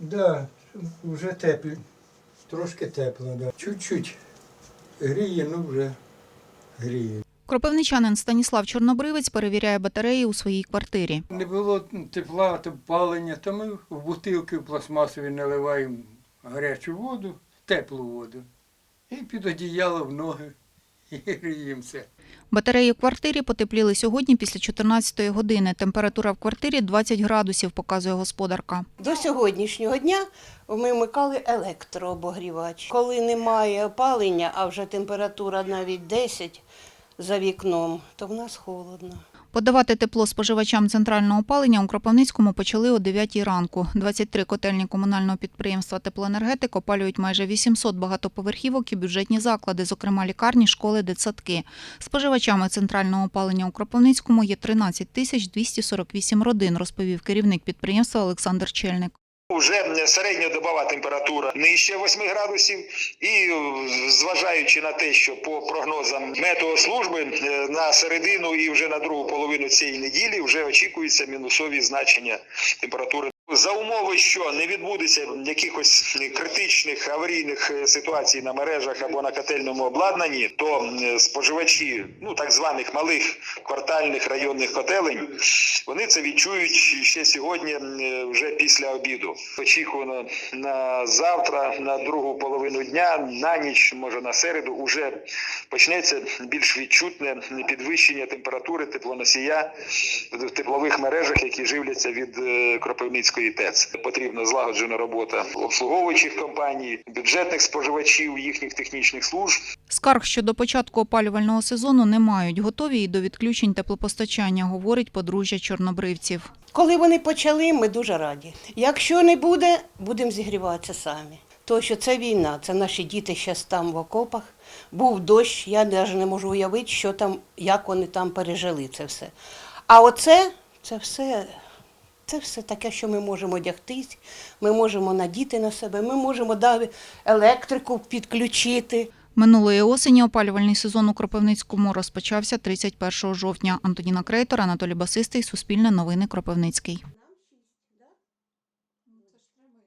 Да, вже тепло. Трошки тепло, да. Чуть-чуть гріє, ну вже гріє. Кропивничанин Станіслав Чорнобривець перевіряє батареї у своїй квартирі. Не було тепла, то палення, то ми в бутилки пластмасові наливаємо гарячу воду, теплу воду. І під одіяло в ноги гріємося. Батареї в квартирі потепліли сьогодні після 14-ї години. Температура в квартирі 20 градусів, показує господарка. До сьогоднішнього дня ми вмикали електрообогрівач. Коли немає опалення, а вже температура навіть 10 за вікном, то в нас холодно. Подавати тепло споживачам центрального опалення у Кропивницькому почали о 9 ранку. 23 котельні комунального підприємства «Теплоенергетик» опалюють майже 800 багатоповерхівок і бюджетні заклади, зокрема лікарні, школи, дитсадки. Споживачами центрального опалення у Кропивницькому є 13 тисяч 248 родин, розповів керівник підприємства Олександр Чельник. Уже середньодобова температура нижче 8 градусів, і е, зважаючи на те, що по прогнозам метеослужби е, на середину і вже на другу половину цієї неділі вже очікуються мінусові значення температури. За умови, що не відбудеться якихось критичних аварійних е, ситуацій на мережах або на котельному обладнанні, то споживачі ну так званих малих квартальних районних котелень вони це відчують ще сьогодні, е, вже після обіду. Очікувано на завтра, на другу половину дня, на ніч, може на середу, уже почнеться більш відчутне підвищення температури теплоносія в теплових мережах, які живляться від е, Кропивницької ТЕЦ. Потрібна злагоджена робота обслуговуючих компаній, бюджетних споживачів, їхніх технічних служб. Скарг щодо початку опалювального сезону не мають. Готові і до відключень теплопостачання, говорить подружжя чорнобривців. Коли вони почали, ми дуже раді. Якщо не буде, будемо зігріватися самі. Тому що це війна, це наші діти зараз там в окопах. Був дощ, я навіть не можу уявити, що там, як вони там пережили це все. А оце, це все, це все таке, що ми можемо одягтись, ми можемо надіти на себе, ми можемо да, електрику підключити. Минулої осені опалювальний сезон у Кропивницькому розпочався 31 жовтня. Антоніна Крейтор, Анатолій Басистий, Суспільне новини Кропивницький.